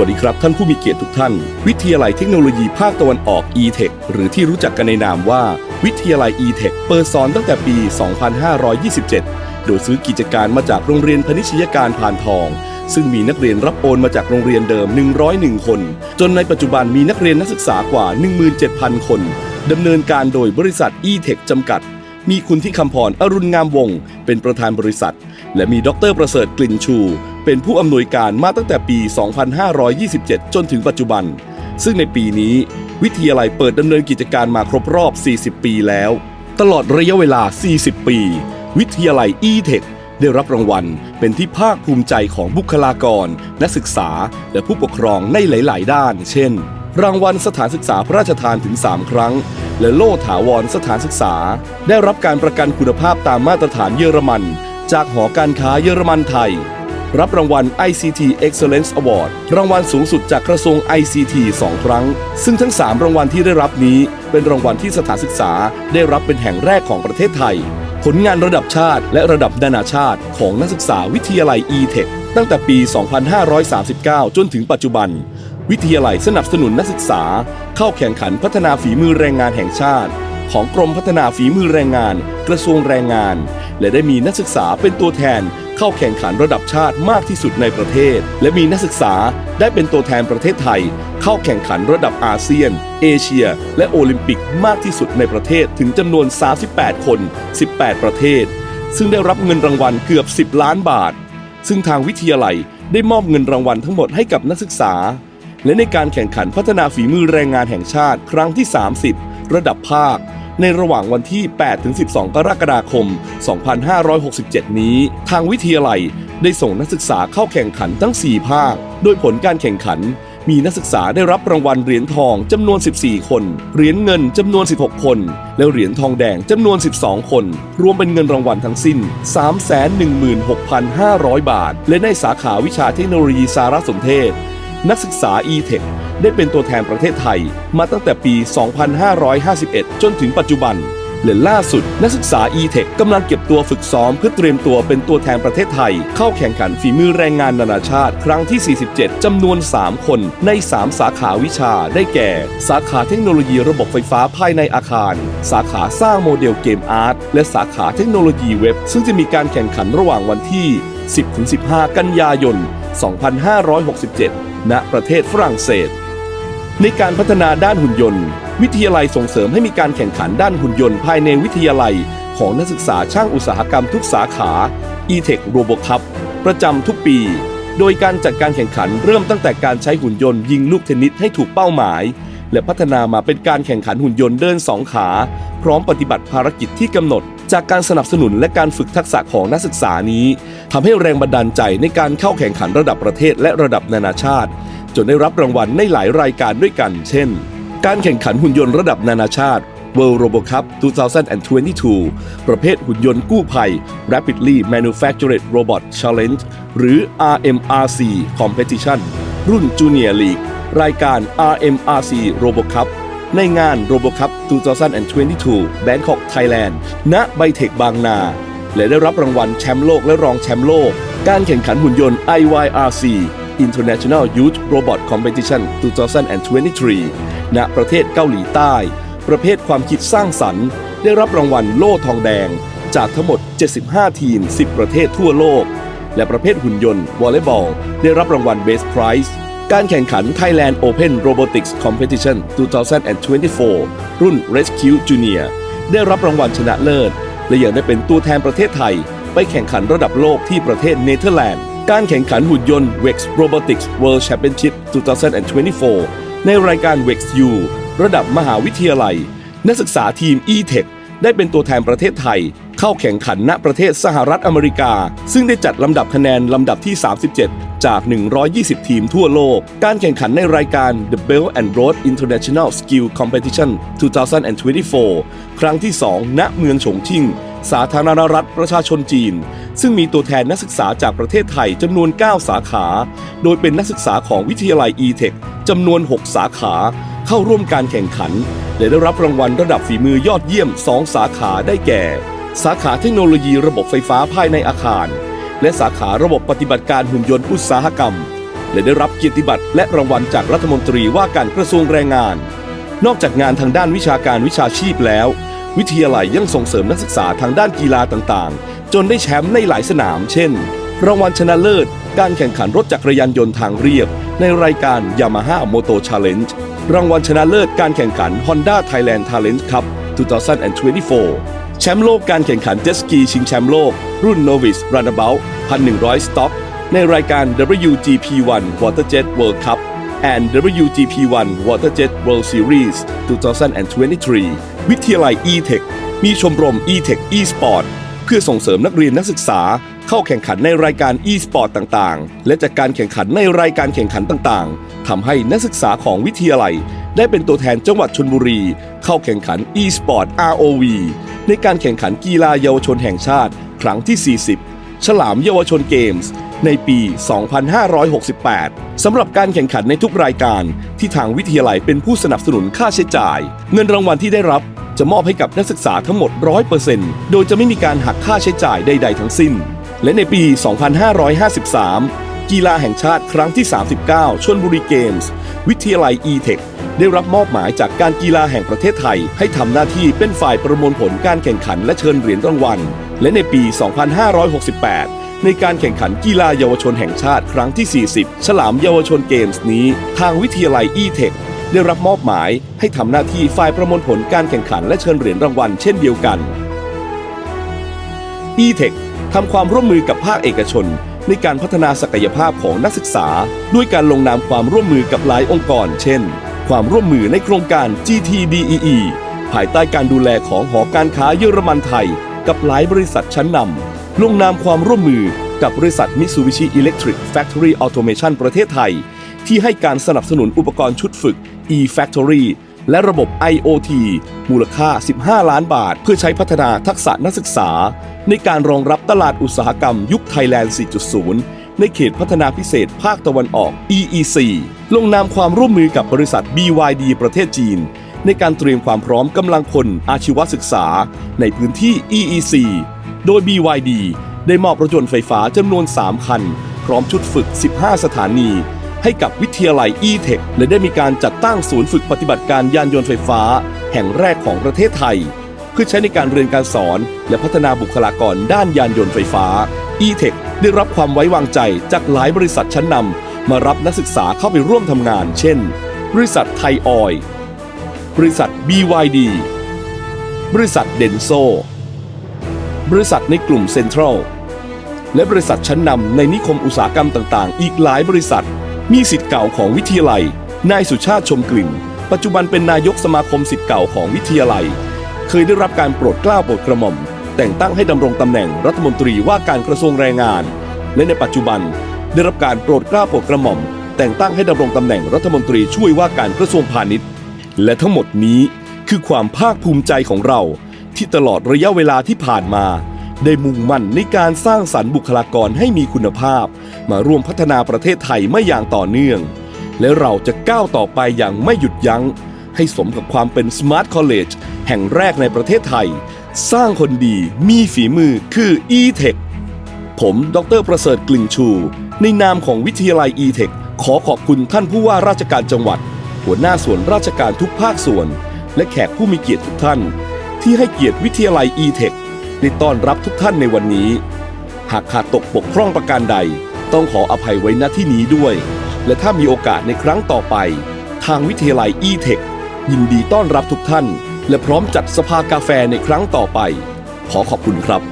วัสดีครับท่านผู้มีเกียรติทุกท่าน วิทยาลัยเทคโนโลยีภาคตะวันออก e-tech หรือที่รู้จักกันในนามว่า วิทยาลัย e-tech เปิดสอนตั้งแต่ปี 2527 โดยซื้อกิจการมาจากโรงเรียนพนิชยการพานทอง ซึ่งมีนักเรียนรับโอนมาจากโรงเรียนเดิม 101 คน จนในปัจจุบันมีนักเรียนนักศึกษากว่า 17,000 คนดำเนินการโดยบริษัท e-tech จำกัดมีคุณที่คำพรอรุณงามวงศ์เป็นประธานบริษัท และมีดรประเสริฐกลิ่นชู เป็นผู้อำนวยการมาตั้งแต่ปี 2527 จนถึงปัจจุบัน ซึ่งในปีนี้วิทยาลัยเปิดดำเนินกิจการมาครบรอบ 40 ปีแล้ว ตลอดระยะเวลา 40 ปี วิทยาลัย e-tech ได้รับรางวัลเป็นที่ภาคภูมิใจของบุคลากร นักศึกษา และผู้ปกครองในหลาย ๆ ด้าน เช่น รางวัลสถานศึกษาพระราชทานถึง 3 ครั้ง และโล่ถาวรสถานศึกษา ได้รับการประกันคุณภาพตามมาตรฐานเยอรมัน จากหอการค้าเยอรมันไทย รับรางวัล ICT Excellence Award รางวัลสูงสุดจากกระทรวง ICT 2 ครั้ง ซึ่งทั้ง 3 รางวัลที่ได้รับนี้ เป็นรางวัลที่สถานศึกษา ได้รับเป็นแห่งแรกของประเทศไทย ผลงานระดับชาติและระดับนานาชาติของนักศึกษาวิทยาลัย e-tech ตั้งแต่ปี 2539 จนถึงปัจจุบัน วิทยาลัยสนับสนุนนักศึกษา เข้าแข่งขันพัฒนาฝีมือแรงงานแห่งชาติ ของกรมพัฒนาฝีมือแรงงาน กระทรวงแรงงาน และได้มีนักศึกษาเป็นตัวแทน เข้าแข่งขันระดับชาติมากที่สุดในประเทศ และมีนักศึกษาได้เป็นตัวแทนประเทศไทย เข้าแข่งขันระดับอาเซียน เอเชีย และโอลิมปิกมากที่สุดในประเทศถึงจำนวน 38 คน 18 ประเทศ ซึ่งได้รับเงินรางวัลเกือบ 10 ล้านบาท ซึ่งทางวิทยาลัยได้มอบเงินรางวัลทั้งหมดให้กับนักศึกษา และในการแข่งขันพัฒนาฝีมือแรงงานแห่งชาติครั้งที่ 30 ระดับภาค ในระหว่างวันที่ 8-12 กรกฎาคม 2567 นี้ ทางวิทยาลัยได้ส่งนักศึกษาเข้าแข่งขันทั้ง 4 ภาค โดยผลการแข่งขัน มีนักศึกษาได้รับรางวัลเหรียญทองจำนวน 14 คน เหรียญเงินจำนวน 16 คน และเหรียญทองแดงจำนวน 12 คน รวมเป็นเงินรางวัลทั้งสิ้น 316,500 บาท และในสาขาวิชาเทคโนโลยีสารสนเทศ นักศึกษา e-tech ได้เป็นตัวแทนประเทศไทย มาตั้งแต่ปี 2551 จนถึงปัจจุบันและล่าสุด นักศึกษา e-tech กำลังเก็บตัวฝึกซ้อมเพื่อเตรียมตัวเป็นตัวแทนประเทศไทย เข้าแข่งขันฝีมือแรงงานนานาชาติ ครั้งที่ 47 จำนวน 3 คนใน 3 สาขาวิชาได้แก่ สาขาเทคโนโลยีระบบไฟฟ้าภายในอาคาร สาขาสร้างโมเดลเกมอาร์ตและสาขาเทคโนโลยีเว็บ ซึ่งจะมีการแข่งขันระหว่างวันที่ 10-15 กันยายน 2567 ณประเทศฝรั่งเศส ในการพัฒนาด้านหุ่นยนต์ วิทยาลัยส่งเสริมให้มีการแข่งขันด้านหุ่นยนต์ภายในวิทยาลัย ของนักศึกษาช่างอุตสาหกรรมทุกสาขา e-tech Robo Cup ประจำทุกปี โดยการจัดการแข่งขันเริ่มตั้งแต่การใช้หุ่นยนต์ยิงลูกเทนนิสให้ถูกเป้าหมาย และพัฒนามาเป็นการแข่งขันหุ่นยนต์เดินสองขา พร้อมปฏิบัติภารกิจที่กำหนด จากการสนับสนุนและการฝึกทักษะของนักศึกษานี้ทำให้แรงบันดาลใจในการเข้าแข่งขันระดับประเทศและระดับนานาชาติ จนได้รับรางวัลในหลายรายการด้วยกัน เช่น การแข่งขันหุ่นยนต์ระดับนานาชาติ World Robo Cup 2022 ประเภทหุ่นยนต์กู้ภัย Rapidly Manufactured Robot Challenge หรือ RMRC Competition รุ่น Junior League รายการ RMRC Robo Cup ในงาน Robo Cup 2022 Bangkok Thailand ณไบเทคบางนา และได้รับรางวัลแชมป์โลกและรองแชมป์โลก การแข่งขันหุ่นยนต์ IYRC International Youth Robot Competition 2023 ณ ประเทศเกาหลีใต้ ประเภทความคิดสร้างสรรค์ ได้รับรางวัลโล่ทองแดง จากทั้งหมด 75 ทีม 10 ประเทศทั่วโลก และประเภทหุ่นยนต์วอลเลย์บอล ได้รับรางวัล Best Prize การแข่งขัน Thailand Open Robotics Competition 2024 รุ่น Rescue Junior ได้รับรางวัลชนะเลิศ และยังได้เป็นตัวแทนประเทศไทย ไปแข่งขันระดับโลกที่ประเทศเนเธอร์แลนด์ การแข่งขันหุ่นยนต์ Wex Robotics World Championship 2024 ในรายการ Wex U ระดับมหาวิทยาลัย นักศึกษาทีม e-tech ได้เป็นตัวแทนประเทศไทย เข้าแข่งขันณประเทศสหรัฐอเมริกา ซึ่งได้จัดลำดับคะแนนลำดับที่ 37 จาก 120 ทีมทั่วโลก การแข่งขันในรายการ The Belt and Road International Skill Competition 2024 ครั้งที่ 2 ณ เมืองฉงชิ่ง สาธารณรัฐประชาชนจีน ซึ่งมีตัวแทนนักศึกษาจากประเทศไทยจำนวน 9 สาขา โดยเป็นนักศึกษาของวิทยาลัย e-tech จำนวน 6 สาขา เข้าร่วมการแข่งขัน และได้รับรางวัลระดับฝีมือยอดเยี่ยม 2 สาขาได้แก่ สาขาเทคโนโลยีระบบไฟฟ้าภายในอาคาร และสาขาระบบปฏิบัติการหุ่นยนต์อุตสาหกรรม และได้รับเกียรติบัตรและรางวัลจากรัฐมนตรีว่าการกระทรวงแรงงาน นอกจากงานทางด้านวิชาการวิชาชีพแล้ว วิทยาลัยยังส่งเสริมนักศึกษาทางด้านกีฬาต่างๆ จนได้แชมป์ในหลายสนาม เช่น รางวัลชนะเลิศ การแข่งขันรถจักรยานยนต์ทางเรียบ ในรายการ Yamaha Moto Challenge รางวัลชนะเลิศการแข่งขัน Honda Thailand Talent Cup 2024 แชมป์โลกการแข่งขันเจตสกีชิงแชมป์โลก รุ่น Novice Runabout 1,100 สต็อก ในรายการ WGP1 Waterjet World Cup and WGP1 Waterjet World Series 2023 วิทยาลัย e-tech มีชมรม e-tech e-sport เพื่อส่งเสริมนักเรียนนักศึกษาเข้าแข่งขันในรายการ e-sport ต่าง ๆ และจากการแข่งขันในรายการแข่งขันต่าง ๆ ทำให้นักศึกษาของวิทยาลัย ได้เป็นตัวแทนจังหวัดชลบุรี เข้าแข่งขัน e-sport ROV ในการแข่งขันกีฬาเยาวชนแห่งชาติ ครั้งที่ 40 ฉลามเยาวชนเกมส์ ในปี 2568 สำหรับการแข่งขันในทุกรายการที่ทางวิทยาลัยเป็นผู้สนับสนุนค่าใช้จ่าย เงินรางวัลที่ได้รับจะมอบให้กับนักศึกษาทั้งหมด 100%โดยจะไม่มีการหักค่าใช้จ่ายใด ๆ ทั้งสิ้น และในปี 2553 กีฬาแห่งชาติครั้งที่ 39 ชนบุรีเกมส์ วิทยาลัย e-tech ได้รับมอบหมายจากการกีฬาแห่งประเทศไทย ให้ทำหน้าที่เป็นฝ่ายประมวลผลการแข่งขันและเชิญเหรียญรางวัล และในปี 2568 ในการแข่งขันกีฬาเยาวชนแห่งชาติครั้งที่ 40 ฉลามเยาวชนเกมส์นี้ ทางวิทยาลัย e-tech ได้รับมอบหมายให้ทำหน้าที่ฝ่ายประมวลผลการแข่งขันและเชิญเหรียญรางวัลเช่นเดียวกัน e-tech ทำความร่วมมือกับภาคเอกชน ในการพัฒนาศักยภาพของนักศึกษา ด้วยการลงนามความร่วมมือกับหลายองค์กร เช่น ความร่วมมือในโครงการ GTDEE ภายใต้การดูแลของหอการค้าเยอรมันไทย กับหลายบริษัทชั้นนำลงนามความร่วมมือกับบริษัท Mitsubishi Electric Factory Automation ประเทศไทย ที่ให้การสนับสนุนอุปกรณ์ชุดฝึก e-factory และระบบ IoT มูลค่า 15 ล้านบาท เพื่อใช้พัฒนาทักษะนักศึกษา ในการรองรับตลาดอุตสาหกรรมยุคไทยแลนด์ 4.0 ในเขตพัฒนาพิเศษภาคตะวันออก EEC ลงนามความร่วมมือกับบริษัท BYD ประเทศจีน ในการเตรียมความพร้อมกำลังคนอาชีวศึกษา ในพื้นที่ EEC โดย BYD ได้มอบรถยนต์ไฟฟ้าจำนวน 3 คัน พร้อมชุดฝึก 15 สถานี ให้กับวิทยาลัย e-tech และได้มีการจัดตั้งศูนย์ฝึกปฏิบัติการยานยนต์ไฟฟ้า แห่งแรกของประเทศไทย เพื่อใช้ในการเรียนการสอน และพัฒนาบุคลากรด้านยานยนต์ไฟฟ้า e-tech ได้รับความไว้วางใจจากหลายบริษัทชั้นนำมารับนักศึกษาเข้าไปร่วมทำงาน เช่น บริษัทไทยออยบริษัท BYD บริษัทเดนโซ บริษัทในกลุ่มเซ็นทรัล และบริษัทชั้นนำในนิคมอุตสาหกรรมต่าง ๆ อีกหลายบริษัท มีสิทธิ์เก่าของวิทยาลัย นายสุชาติชมกลิ่น ปัจจุบันเป็นนายกสมาคมสิทธิ์เก่าของวิทยาลัย เคยได้รับการโปรดเกล้าโปรดกระหม่อม แต่งตั้งให้ดำรงตำแหน่งรัฐมนตรีว่าการกระทรวงแรงงาน และในปัจจุบันได้รับการโปรดเกล้าโปรดกระหม่อม แต่งตั้งให้ดำรงตำแหน่งรัฐมนตรีช่วยว่าการกระทรวงพาณิชย์ และทั้งหมดนี้คือความภาคภูมิใจของเรา ที่ตลอดระยะเวลาที่ผ่านมา ได้มุ่งมั่นในการสร้างสรรค์บุคลากรให้มีคุณภาพ มาร่วมพัฒนาประเทศไทยไม่อย่างต่อเนื่อง และเราจะก้าวต่อไปอย่างไม่หยุดยัง้ง ให้สมกับความเป็น Smart College แห่งแรกในประเทศไทย สร้างคนดีมีฝีมือคือ e-tech ผมดรประเสริฐกลิ่นชู ในนามของวิทยาลัย e-tech ขอขอบคุณท่านผู้ว่าราชการจังหวัด หัวหน้าส่วนราชการทุกภาคส่วน และแขกผู้มีเกียรติทุกท่าน ที่ให้เกียรติวิทยาลัย e-tech ได้ต้อนรับทุกท่านในวันนี้ หากขาดตกบกพร่องประการใด ต้องขออภัยไว้ณที่นี้ด้วย และถ้ามีโอกาสในครั้งต่อไป ทางวิทยาลัยอีเทคยินดีต้อนรับทุกท่าน และพร้อมจัดสภากาแฟในครั้งต่อไป ขอขอบคุณครับ